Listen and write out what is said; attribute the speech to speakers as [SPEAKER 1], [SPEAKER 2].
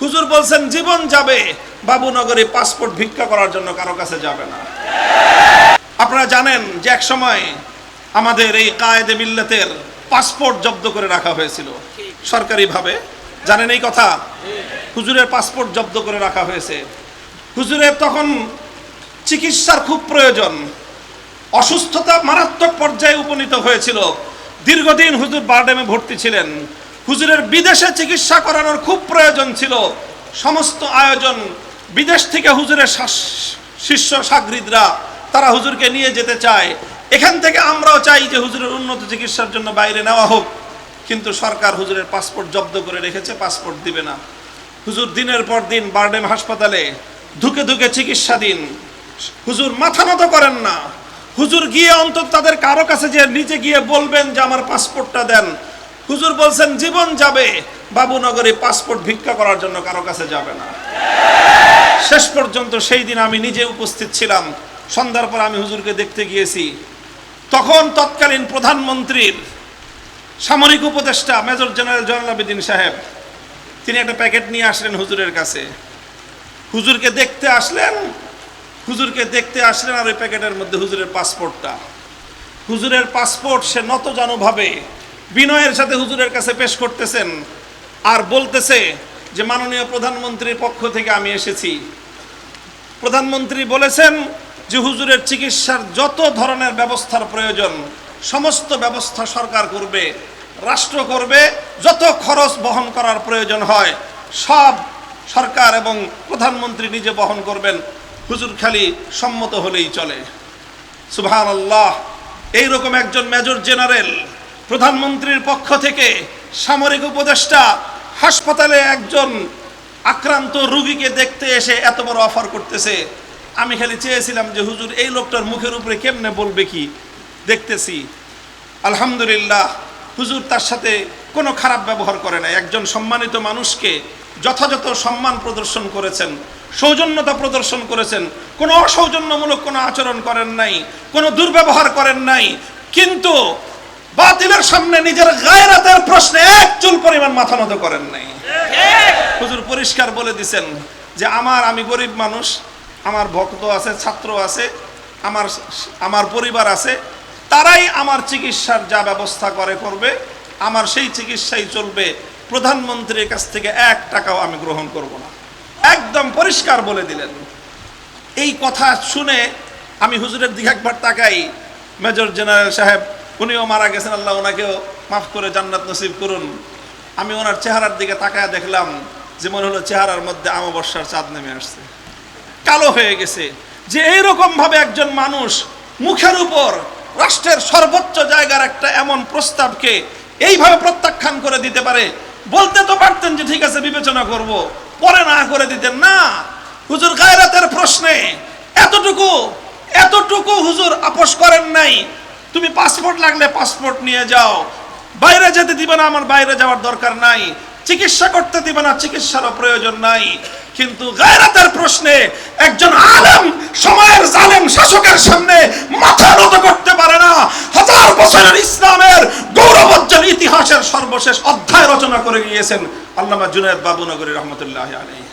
[SPEAKER 1] হুজুর বলছেন, জীবন যাবে, বাবুনগরে পাসপোর্ট ভিক্ষা করার জন্য কারও কাছে যাবে না। আপনারা জানেন যে এক সময় আমাদের এই কায়েদে মিল্লাতের পাসপোর্ট জব্দ করে রাখা হয়েছিল। সরকারিভাবে। জানেন এই কথা? হুজুরের পাসপোর্ট জব্দ করে রাখা হয়েছে। হুজুরের তখন চিকিৎসার খুব প্রয়োজন। অসুস্থতা মারাত্মক পর্যায়ে উপনীত হয়েছিল। দীর্ঘদিন হুজুর বারডেমে ভর্তি ছিলেন। হুজুরের বিদেশে চিকিৎসা করানোর খুব প্রয়োজন ছিল। সমস্ত আয়োজন বিদেশ থেকে হুজুরের শিষ্য সাগরিদরা, তারা হুজুরকে নিয়ে যেতে চায়। এখান থেকে আমরাও চাই যে হুজুরের উন্নত চিকিৎসার জন্য বাইরে নেওয়া হোক। কিন্তু সরকার হুজুরের পাসপোর্ট জব্দ করে রেখেছে, পাসপোর্ট দিবে না। হুজুর দিনের পর দিন বারডেম হাসপাতালে ধুকে ধুকে চিকিৎসা দিন হুজুর মাথা নত করেন না। হুজুর গিয়ে অন্তত তাদের কারও কাছে যে নিজে গিয়ে বলবেন যে আমার পাসপোর্টটা দেন হুজুর বলছেন, জীবন যাবে। বাবুনগরে পাসপোর্ট ভিক্ষা করার জন্য কারও কাছে যাবে না। শেষ পর্যন্ত সেই দিন আমি নিজে উপস্থিত ছিলাম। সন্ধ্যার পর আমি হুজুরকে দেখতে গিয়েছি। তখন তৎকালীন প্রধানমন্ত্রীর সামরিক উপদেষ্টা, মেজর জেনারেল জয়নাল আবেদিন সাহেব, তিনি একটা প্যাকেট নিয়ে আসলেন হুজুরের কাছে। হুজুরকে দেখতে আসলেন, হুজুরকে দেখতে আসলেন আর ওই প্যাকেটের মধ্যে হুজুরের পাসপোর্টটা হুজুরের পাসপোর্ট সে নত নতজানুভাবে বিনয়ের সাথে হুজুরের কাছে পেশ করতেছেন আর বলতেছে যে মাননীয় প্রধানমন্ত্রীর পক্ষ থেকে আমি এসেছি। প্রধানমন্ত্রী বলেছেন যে হুজুরের চিকিৎসার যত ধরনের ব্যবস্থার প্রয়োজন, সমস্ত ব্যবস্থা সরকার করবে, রাষ্ট্র করবে, যত খরচ বহন করার প্রয়োজন হয়, সব সরকার এবং প্রধানমন্ত্রী নিজে বহন করবেন। হুজুর খালি সম্মত হলেই চলে। সুবহান আল্লাহ এইরকম একজন মেজর জেনারেল প্রধানমন্ত্রীর পক্ষ থেকে সামরিক উপদেষ্টা হাসপাতালে একজন আক্রান্ত রুগীকে দেখতে এসে এত বড় অফার করতেছে। আমি খালি চেয়েছিলাম যে, হুজুর, এই লোকটার মুখের উপরে কেমনে বলবে কি? দেখতেছি। আলহামদুলিল্লাহ, হুজুর তার সাথে কোনো খারাপ ব্যবহার করে নাই। একজন সম্মানিত মানুষকে যথাযথ সম্মান প্রদর্শন করেছেন, সৌজন্যতা প্রদর্শন করেছেন। কোনো অসৌজন্যমূলক কোনো আচরণ করেন নাই, কোনো দুর্ব্যবহার করেন নাই। কিন্তু বাতিলের সামনে নিজের গায়রাতের প্রশ্নে এক চুল পরিমাণ মাথা নত করেন নাই। হুজুর পরিষ্কার বলে দিছেন যে আমার আমি গরিব মানুষ, আমার ভক্ত আছে, ছাত্র আছে, আমার আমার পরিবার আছে, তারাই আমার চিকিৎসার যা ব্যবস্থা করে করবে, আমার সেই চিকিৎসাই চলবে। প্রধানমন্ত্রীর কাছ থেকে এক টাকাও আমি গ্রহণ করব না। একদম পরিষ্কার বলে দিলেন। এই কথা শুনে আমি হুজুরের দিকে একবার তাকাই। মেজর জেনারেল সাহেব উনিও মারা গেছেন, আল্লাহ ওনাকেও মাফ করে জান্নাত নসিব করুন। আমি ওনার চেহারার দিকে তাকায় দেখলাম যে মনে হলো চেহারার মধ্যে আমাবস্যার চাঁদ নেমে আসছে। কালো হয়ে গেছে। যে এইরকম ভাবে একজন মানুষ মুখের উপর রাষ্ট্রের সর্বোচ্চ জায়গার একটা এমন প্রস্তাবকে এইভাবে প্রত্যাখ্যান করে দিতে পারে, বলতে তো পারতেন যে ঠিক আছে, বিবেচনা করব, পরে না করে দিতেন। না, হুজুর গায়রাতের প্রশ্নে এতটুকু এতটুকু হুজুর আপোষ করেন নাই। তুমি পাসপোর্ট লাগলে পাসপোর্ট নিয়ে যাও। বাইরে যেতে দিবে না, আমার বাইরে যাওয়ার দরকার নাই। চিকিৎসা করতে দিবে না, চিকিৎসারও প্রয়োজন নাই। কিন্তু গায়রাতের প্রশ্নে একজন আলেম, সময়ের জালেম শাসকের সামনে মাথা নত করতে পারে না। হাজার বছরের ইসলামের গৌরবোজ্জ্বল ইতিহাসের সর্বশেষ অধ্যায় রচনা করে গিয়েছেন আল্লামা জুনায়দ বাবুনগরী রহমতুল্লাহ আলাইহি।